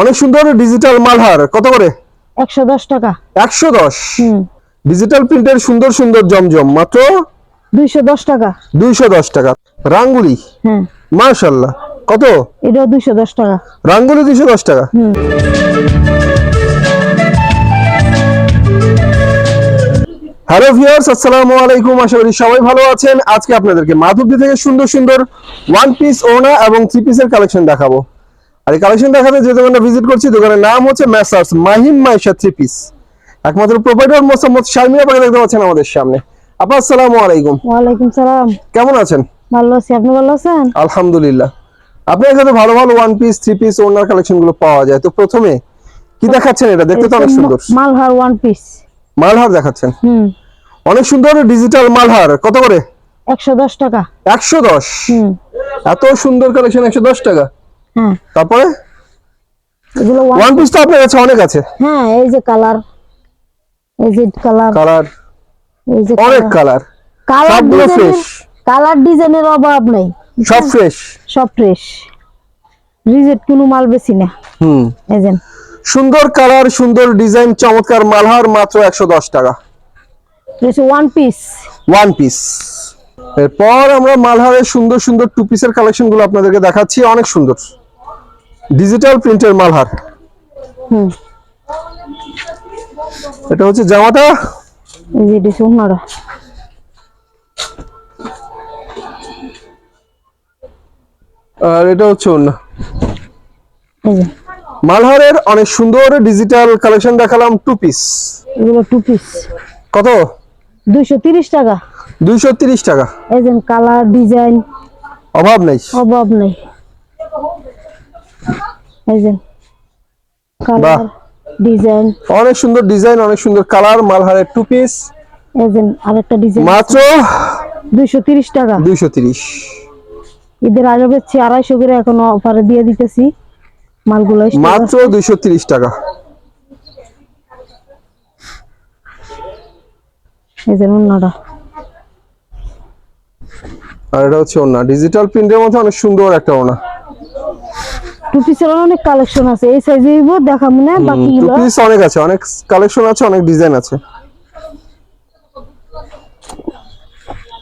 অনেক সুন্দর ডিজিটাল মালহার। কত করে? একশো দশ টাকা। একশো দশ। হুম। ডিজিটাল প্রিন্টের সুন্দর সুন্দর জমজম। মাত্র? দুইশো দশ টাকা। দুইশো দশ টাকা। রাঙ্গুলি? হ্যাঁ। মার্শাল্লাহ কত? দুইশো দশ টাকা। রাঙ্গুলি দুইশো দশ টাকা। হুম। হ্যালো ভিউয়ার্স আসসালামু আলাইকুম। আশা করি সবাই ভালো আছেন। আজকে আপনাদেরকে মাধবদী থেকে সুন্দর সুন্দর ওয়ান পিস ওনা এবং থ্রি পিসের কালেকশন দেখাবো। আর এই কালেকশন দেখাতে যে দোকানটা ভিজিট করছি দোকানের নাম হচ্ছে messrs Mahim Maisha three piece একমাত্র প্রোভাইডার মোসাম্মদ শারমিয়া পাখি দেখতে পাচ্ছেন আমাদের সামনে। আপা আসসালামু আলাইকুম। ওয়ালাইকুম সালাম। কেমন আছেন? ভালো আছি। আপনি ভালো আছেন? আলহামদুলিল্লাহ। আপনার এখানে ভালো ভালো ওয়ান পিস থ্রি পিস ওনার কালেকশনগুলো পাওয়া যায়। তো প্রথমে কি দেখাচ্ছেন এটা? দেখতে তো অনেক সুন্দর। মালহার ওয়ান পিস মালহার দেখাচ্ছেন? হুম। অনেক সুন্দর ডিজিটাল মালহার। কত করে? একশো দশ টাকা। একশো দশ? হুম। এত সুন্দর কালেকশন একশো দশ টাকা। হ্যাঁ তারপরে? এগুলো ওয়ান পিস তো আপনার কাছে অনেক আছে। হ্যাঁ এই যে কালার এই যে কালার কালার এই যে অনেক কালার কালার ফ্রেশ কালার ডিজাইনের অভাব নেই। সব ফ্রেশ সব ফ্রেশ রিজেক্ট কোনো মাল বেশি না। হুম। এই যে। সুন্দর কালার সুন্দর ডিজাইন চমৎকার মালহার মাত্র একশো দশ টাকা। ওয়ান পিস ওয়ান পিস এরপর আমরা মালহারের সুন্দর সুন্দর টু পিসের কালেকশনগুলো আপনাদেরকে দেখাচ্ছি। অনেক সুন্দর। ডিজিটাল প্রিন্টের মালহার হুম। এটা হচ্ছে জামাটা। এটা আর এটা হচ্ছে এই মালহারের অনেক সুন্দর ডিজিটাল কালেকশন দেখালাম টু পিস এগুলো টু পিস কত? দুইশো তিরিশ টাকা। দুইশো তিরিশ টাকা। এই যে কালার ডিজাইন অভাব নেই। অভাব নেই। এই যে কালার ডিজাইন। অনেক সুন্দর ডিজাইন অনেক সুন্দর কালার মালহারের টু পিস এই যে আরেকটা ডিজাইন মাত্র দুইশো তিরিশ টাকা। দুইশো তিরিশ। ঈদের আগে বেচছি আড়াইশো করে এখন অফারে দিয়ে দিতেছি মালগুলো। মাত্র আছে। দুইশো তিরিশ টাকা। এই যে অন্যটা আর এটা হচ্ছে ওনা ডিজিটাল প্রিন্টের মধ্যে অনেক সুন্দর একটা ওনা টু পিসের অনেক কালেকশন আছে এই সাইজে দেখা টু বাকিগুলো। পিস অনেক আছে অনেক কালেকশন আছে অনেক ডিজাইন আছে।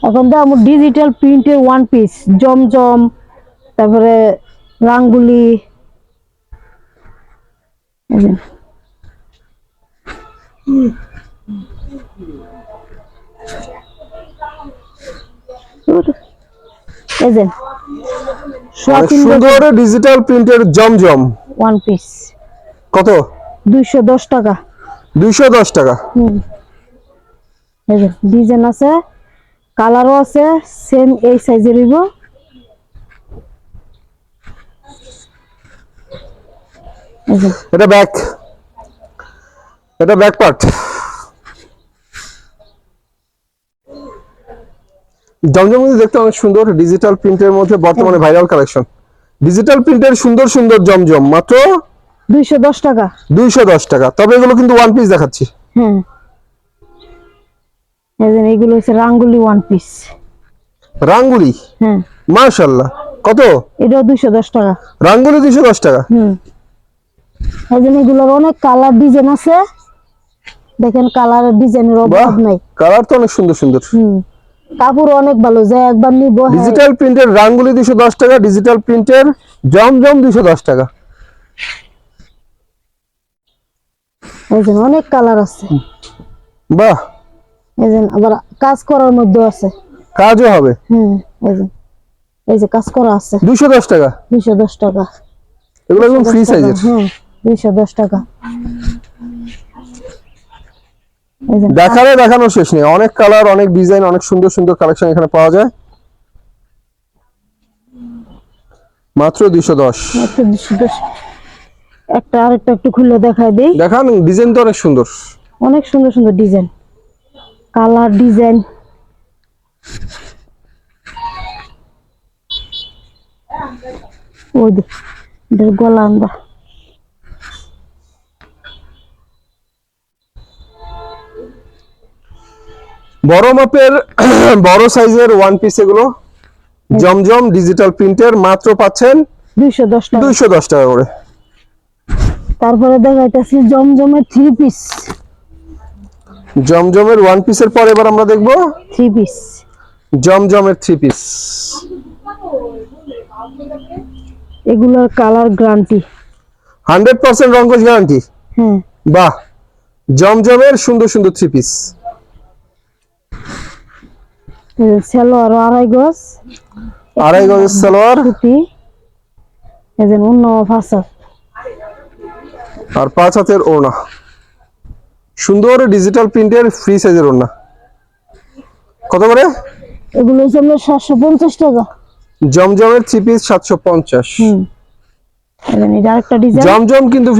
এখন তো আমার ডিজিটাল প্রিন্টের ওয়ান পিস জমজম তারপরে রাঙ্গুলি। এই যে সুন্দর ডিজিটাল প্রিন্টের জমজম। ওয়ান পিস কত? দুইশো দশ টাকা। দুইশো দশ টাকা। হুম। এই যে ডিজাইন আছে কালারও আছে সেম এই সাইজের হইব। এটা ব্যাক এটা ব্যাক পার্ট জমজম দেখতে অনেক সুন্দর ডিজিটাল প্রিন্টের মধ্যে বর্তমানে ভাইরাল কালেকশন ডিজিটাল প্রিন্টের সুন্দর সুন্দর জমজম মাত্র দুইশো দশ টাকা। দুইশো দশ টাকা। তবে এগুলো কিন্তু ওয়ান পিস দেখাচ্ছি। হ্যাঁ এই যে এইগুলো হচ্ছে রাঙ্গুলি ওয়ান পিস রাঙ্গুলি? হ্যাঁ মার্শাল্লাহ কত? এটাও দুইশো দশ টাকা। রাঙ্গুলি দুইশো দশ টাকা? হুম। এই এগুলোর অনেক কালার ডিজাইন আছে। দেখেন কালারের ডিজাইনের অভাব নাই। কালার তো অনেক সুন্দর সুন্দর। হুম। কাপড় অনেক ভালো যায় একবার নিব ডিজিটাল প্রিন্টের রাঙ্গুলি দুশো দশ টাকা ডিজিটাল প্রিন্টের জমজম দুশো দশ টাকা। এই যে অনেক কালার আছে। বাহ। এই যে আবার কাজ করার মধ্যে আছে। কাজও হবে। হুম এই যে এই যে কাজ করা আছে। দুশো দশ টাকা। দুইশো দশ টাকা। এগুলো একদম ফ্রি সাইজের দুইশো দশ টাকা এই যে দেখালে দেখানো শেষ নেই। অনেক কালার অনেক ডিজাইন অনেক সুন্দর সুন্দর কালেকশন এখানে পাওয়া যায়। মাত্র দুইশো দশ। একটা দশ। একটা আরেকটা একটু খুলে দেখাই দেই। দেখান ডিজাইন তো অনেক সুন্দর। অনেক সুন্দর সুন্দর ডিজাইন কালার ডিজাইন ওই দেখ গলা আমরা বড় মাপের বড় সাইজের ওয়ান পিস এগুলো। জমজম ডিজিটাল প্রিন্টের মাত্র পাচ্ছেন দুইশো দশ টাকা। দুইশো দশ টাকা করে। তারপরে দেখাইতেছি জমজমের থ্রি পিস জমজমের ওয়ান পিসের পর এবার আমরা দেখব। থ্রি পিস জমজমের থ্রি পিস এগুলোর কালার গ্যারান্টি হান্ড্রেড পার্সেন্ট রঙ্গজ গ্যারান্টি হ্যাঁ। বাহ! জমজমের সুন্দর সুন্দর থ্রি পিস সেলোয়ার আড়াই গজ। আড়াই গজের সালোয়ার? সুতি এদের অন্য ভাষা আর পাঁচ হাতের ওড়না। সুন্দর ডিজিটাল প্রিন্টের ফ্রি সাইজের ওড়না। কত করে? এগুলো আপনার সাতশো পঞ্চাশ টাকা। জমজমের থ্রি পিস সাতশো পঞ্চাশ। জমজম কিন্তু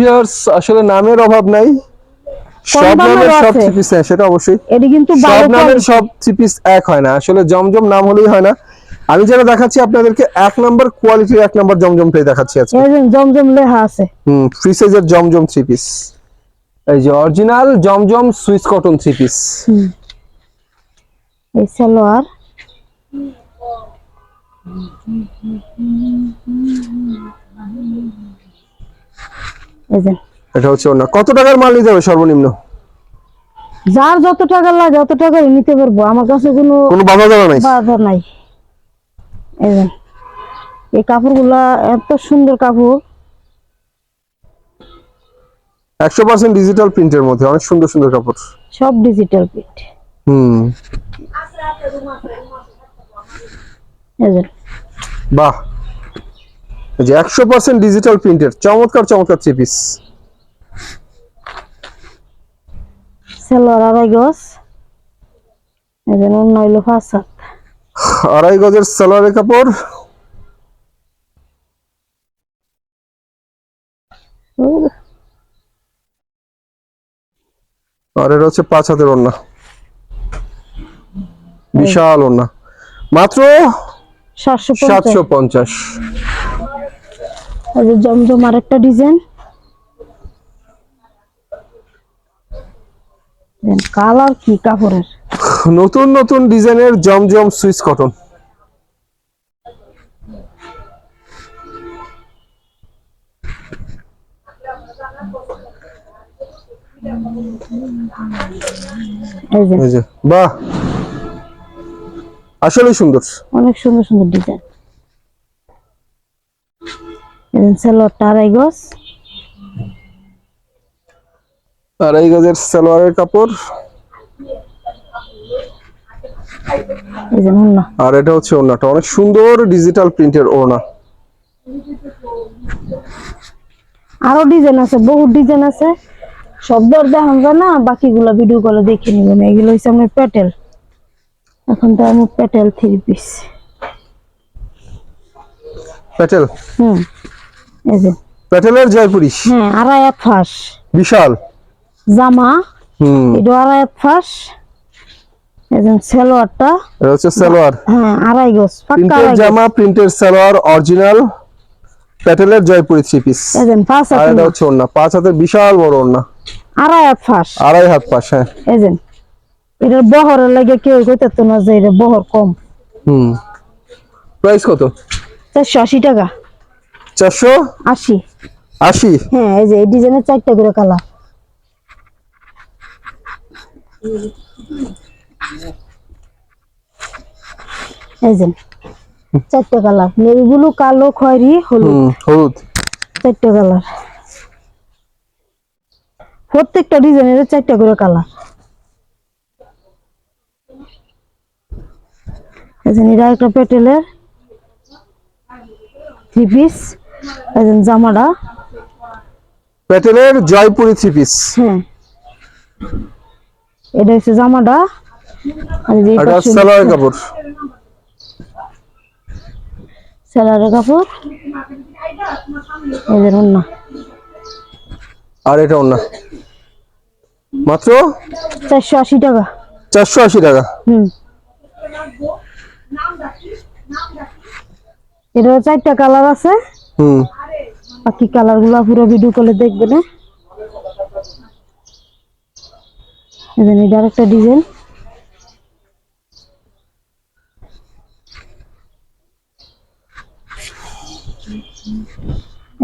আসলে নামের অভাব নাই। সব নামের সব। থ্রি পিস সেটা অবশ্যই। এটি কিন্তু সব নামের সব থ্রি পিস এক হয় না। আসলে জমজম নাম হলেই হয় না। আমি যেটা দেখাচ্ছি আপনাদেরকে এক নাম্বার কোয়ালিটির এক নাম্বার জমজমটাই দেখাচ্ছি আজকে। জমজম লেখা আছে। হুম ফ্রি সাইজের জমজম থ্রি পিস এই যে original Zamzam swiss cotton three piece হুম। এই সালোয়ার। এই যে এটা হচ্ছে ওনা কত টাকার মাল নিতে হবে সর্বনিম্ন? যার যত টাকা লাগে অত টাকাই নিতে পারব। আমার কাছে কোনো কোনো বাধা দেওয়া নাই? বাধা নাই। এই কাপড়গুলা এত সুন্দর কাপড়। একশো পার্সেন্ট ডিজিটাল প্রিন্টের মধ্যে অনেক সুন্দর সুন্দর কাপড়। সব ডিজিটাল প্রিন্ট হুম। বাহ। যে একশো পার্সেন্ট ডিজিটাল প্রিন্টের চমৎকার চমৎকার থ্রি পিস সেলোয়ার আড়াই গজ। এই যে অন্য হইল পাঁচ হাত আড়াই গজের সালোয়ারের কাপড়। আর এটা হচ্ছে পাঁচ হাতের ওড়না। বিশাল ওড়না। মাত্র সাতশো পঞ্চাশ। জমজম আরেকটা ডিজাইন। কালার কি কাপড়ের? নতুন নতুন ডিজাইনের জমজম সুইস কটন। বাহ! আসলে সুন্দর। অনেক সুন্দর সুন্দর ডিজাইন। সেলোয়ারটা আড়াই গজ। আড়াই গজের সালোয়ারের কাপড়। আর এটা হচ্ছে ওড়নাটা। অনেক সুন্দর ডিজিটাল প্রিন্টের ওড়না। আরও ডিজাইন আছে বহুত ডিজাইন আছে। সব দর দেখান যায় না বাকিগুলো ভিডিও কলে দেখে নিবেন এগুলো হচ্ছে আমার প্যাটেল এখন তো আমি প্যাটেল থ্রি পিস প্যাটেল হুম এই যে। প্যাটেলের জয়পুরি। হ্যাঁ আড়াই এক ফাঁস। বিশাল। জামা এটা আড়াই ফাঁস এই যে এটা হচ্ছে সালোয়ার। হ্যাঁ আড়াই গজ পাক্কা আড়াই জামা প্রিন্টের সালোয়ার অরিজিনাল প্যাটেলের জয়পুরি থ্রি পিস। যে পাঁচ আর হাত এটা হচ্ছে ওড়না। পাঁচ হাতের বিশাল বড় ওড়না। আড়াই এক ফাঁস। আড়াই হাত পাশ হ্যাঁ। যে এটার বহরের লাগে কেউ কইতে না যে এটা বহর কম। হুম। প্রাইস কত? চারশো আশি টাকা। চারশো আশি। আশি? হ্যাঁ এই যে এই ডিজাইনের চারটা করে কালার। এই যে চারটা কালার। নেভি ব্লু কালো খয়েরি হলুদ। হলুদ। চারটা কালার। প্রত্যেকটা ডিজাইনের চারটা করে কালার। এটা একটা প্যাটেলের থ্রি পিস যে জামাটা। প্যাটেলের জয়পুরি থ্রি পিস হ্যাঁ এটা হচ্ছে জামাটা। আর যে এটা কাপড়। সেলারের কাপড়। এই যে রান্না আর এটা ওড়না। মাত্র? চারশো আশি টাকা। চারশো আশি টাকা। হুম। এটা চারটা কালার আছে। হুম। বাকি কালারগুলা পুরো ভিডিও করে দেখবে না যে এটা একটা ডিজাইন।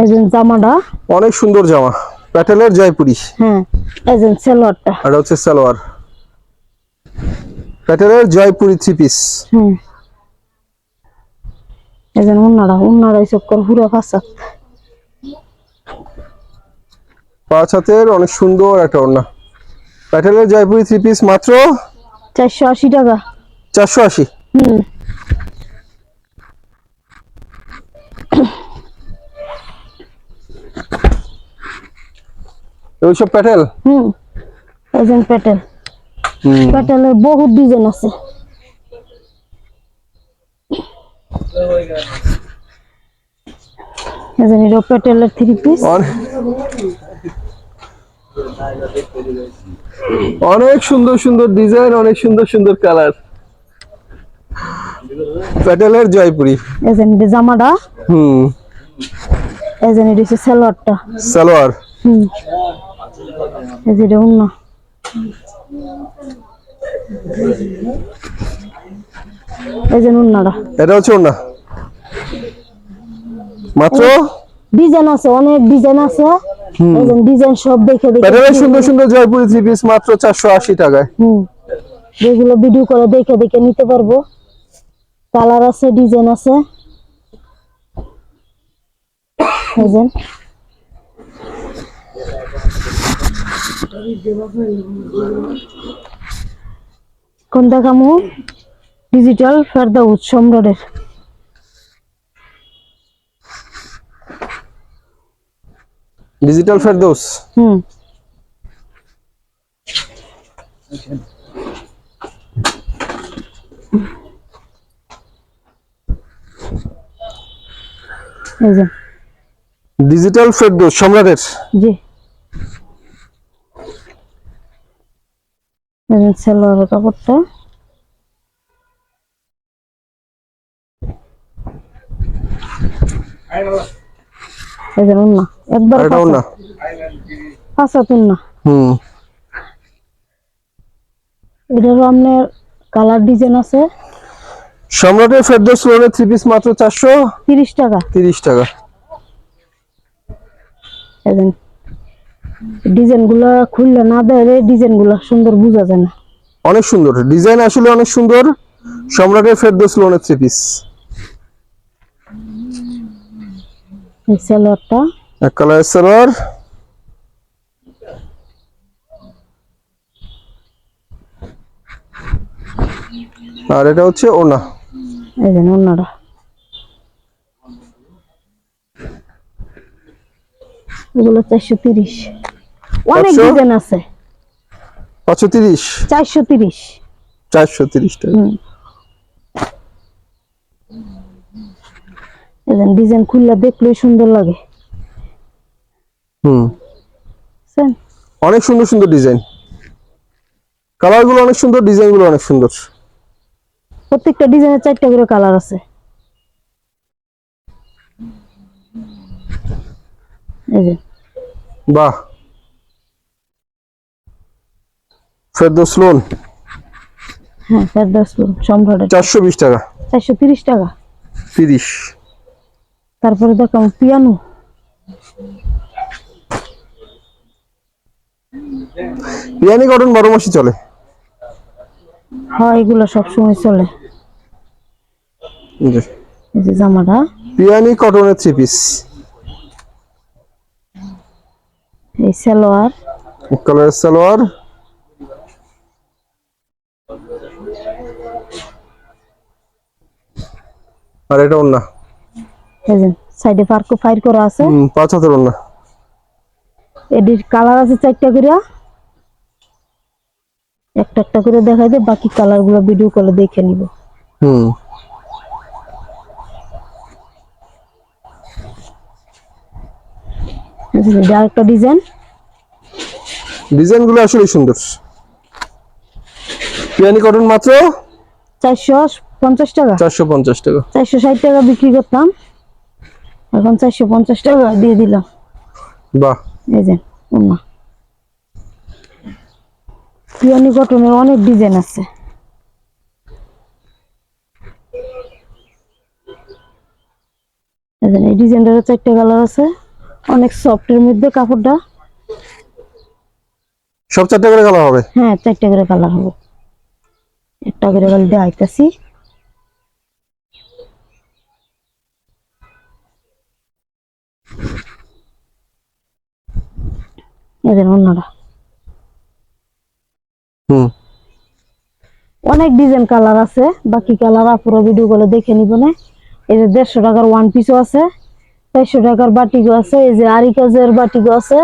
যে জামাটা। অনেক সুন্দর জামা। প্যাটেলের জয়পুরি। হ্যাঁ এজেন্ট সেলোয়ারটা। আর হচ্ছে সালোয়ার। প্যাটেলের জয়পুরি থ্রি পিস হুম। এজেন্ট উন্নারা উন্নারা এইসব কর পুরো ফাঁসা পাঁচ হাতের অনেক সুন্দর একটা ওড়না। প্যাটেলের জয়পুরি থ্রি পিস মাত্র চারশো আশি টাকা। চারশো আশি। হুম। ওইসব প্যাটেল হুম। এজেন্ট প্যাটেল হুম। প্যাটেলের বহুত ডিজাইন আছে। এজেন্ট এটা প্যাটেলের থ্রি পিস অনেক সুন্দর সুন্দর ডিজাইন অনেক সুন্দর সুন্দর কালার। প্যাটেলের জয়পুরি। এজেন্ট জামাটা হুম। এজেন্ট এটা হচ্ছে সালোয়ারটা। সালোয়ার। হুম। এটা উন্না। যে উন্নাটা। এটা হচ্ছে ওড়না মাত্র? ডিজাইন আছে অনেক ডিজাইন আছে। ডিজাইন সব দেখে দেখে সুন্দর সুন্দর জয়পুরি থ্রি পিস মাত্র চারশো আশি টাকায়। হুম। যেগুলো ভিডিও করে দেখে দেখে নিতে পারব। কালার আছে ডিজাইন আছে। যে। কোন দেখামু ডিজিটাল ফেরদাউস সম্রাটের। ডিজিটাল ফেরদৌস হুম। ডিজিটাল ফেরদৌস সম্রাটের। জি। সালোয়ারের কাপড়টা। এই যে উন্না একবার এটা ওড়না ফাঁসা তুন্না। হুম। এটারও আপনার কালার ডিজাইন আছে। সম্রাটের ফেরদৌস লোনের থ্রি পিস মাত্র চারশো তিরিশ টাকা। তিরিশ টাকা। ডিজাইনগুলা খুললে না দেয় ডিজাইনগুলা সুন্দর বোঝা যায় না। অনেক সুন্দর ডিজাইন আসলে অনেক সুন্দর। সম্রাটের ফেরদৌস লোনের থ্রি পিস এই সালোয়ারটা এক কালারের সালোয়ার আর এটা হচ্ছে ওনা। এই যে অন্যরা এগুলো চারশো তিরিশ। অনেক ডিজাইন আছে। পাঁচশো তিরিশ। চারশো তিরিশ। চারশো তিরিশ টাকা। ডিজাইন খুললে দেখলেই সুন্দর লাগে। হুম? অনেক সুন্দর সুন্দর ডিজাইন। কালারগুলো অনেক সুন্দর ডিজাইনগুলো অনেক সুন্দর। প্রত্যেকটা ডিজাইনের চারটা করে কালার আছে। বাহ। ফেরদৌস লোন। হ্যাঁ ফেরদাউস সম্রাটের চারশো বিশ টাকা। চারশো তিরিশ টাকা। তিরিশ। তারপরে দেখলাম পিয়ানো। পিয়ানি কটন বারো মাসই চলে। হয় এগুলো সবসময় চলে। এই যে, জামাটা। পিয়ানি কটনের থ্রি পিস এই সালোয়ার। কালারের সালোয়ার। আর এটা ওন্না যে সাইডে পার্কও ফায়ার করা আছে। পাঁচ হাতের ওন্না এটির কালার আছে চারটা করে একটা একটা করে দেখাই দে বাকি কালারগুলো ভিডিও কলে দেখে নিব। হুম। আরেকটা ডিজাইন ডিজাইনগুলো আসলে সুন্দর। পিয়ানি কটন মাত্র চারশো পঞ্চাশ টাকা। চারশো পঞ্চাশ টাকা। চারশো ষাট টাকা বিক্রি করতাম। এখন চারশো পঞ্চাশ টাকা দিয়ে দিলাম বাহ। এই যে উম্মা। পিয়ানি কটনের অনেক ডিজাইন আছে। এই যে ডিজাইনটার চারটে কালার আছে অনেক সফটের মধ্যে কাপড়টা। সব চারটে করে কালার হবে? হ্যাঁ চারটে করে কালার হবে। একটা করে বলে দেখাইতেছি এদের অন্যরা। অনেক ডিজাইন কালার আছে বাকি কালার আপুরো ভিডিও গুলো দেখে নিব না। এই যে দেড়শো টাকার ওয়ান পিসও আছে চারশো টাকার বাটিকও আছে এই যে আরি কাজের বাটিকও আছে।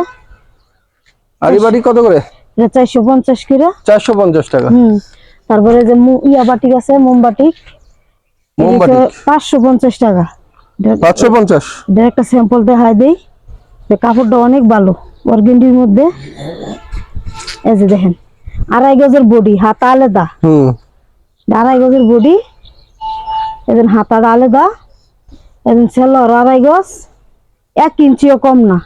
আর বাটি কত করে? এটা চারশো পঞ্চাশ করে চারশো পঞ্চাশ টাকা। হুম। তারপরে যে মু- ইয়া বাটিক আছে মোমবাটিক। মোমবাটি পাঁচশো পঞ্চাশ টাকা। পাঁচশো পঞ্চাশ। একটা স্যাম্পল দেখাই দেই। কাপড়টা অনেক ভালো। অর্গেন্ডির মধ্যে এই যে দেখেন আড়াই গজের বডি হাতা আলাদা। হুম। আড়াই গজের বডি এদিন হাতাটা আলাদা এদিন সেলর আড়াই গজ এক ইঞ্চিও কম না।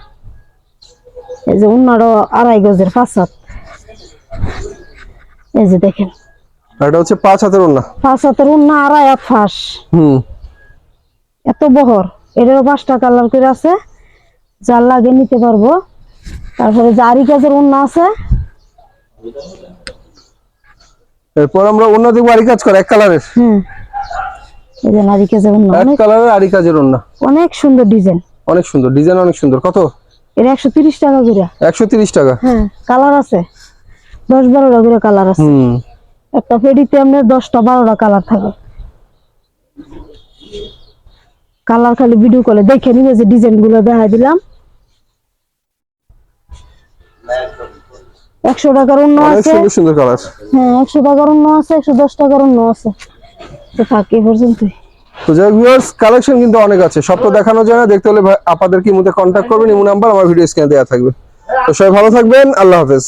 এই যে অন্যটা আড়াই গজের ফাঁসাত এই যে দেখেন এটা হচ্ছে পাঁচ হাতের ওড়না ফাঁসাতের অন্য আড়াই এক ফাঁস। হুম। এত বহর এটারও পাঁচটা কালার করে আছে যার লাগে নিতে পারব। তারপরে জারি কাজের অন্য আছে। এরপর আমরা অন্য দেখব আরি কাজ করে এক কালারের। হুম। এই যে নারী কাজের অন্য এক কালারের আরি কাজের ওড়না। অনেক সুন্দর ডিজাইন। অনেক সুন্দর ডিজাইন অনেক সুন্দর। কত? একশো তিরিশ টাকা করে। একশো তিরিশ টাকা। হ্যাঁ কালার আছে। দশ বারোটা করে কালার আছে। হুম। একটা ফেডিতে আপনার দশটা বারোটা কালার থাকে। কালার খালি ভিডিও কলে দেখে নিবে যে ডিজাইনগুলো দেখা দিলাম। একশো টাকার অন্য আছে। সুন্দর কালার হ্যাঁ একশো টাকার অন্য আছে একশো দশ টাকার অন্য আছে। তো থাকে পর্যন্তই। তো যাই ভিউয়ার্স কালেকশন কিন্তু অনেক আছে। সব তো দেখানো যায় না। দেখতে হলে আপনাদের কি মধ্যে কন্ট্যাক্ট করবেন? ইমো নাম্বার আমার ভিডিও স্ক্রিনে দেওয়া থাকবে। তো সবাই ভালো থাকবেন। আল্লাহ হাফেজ।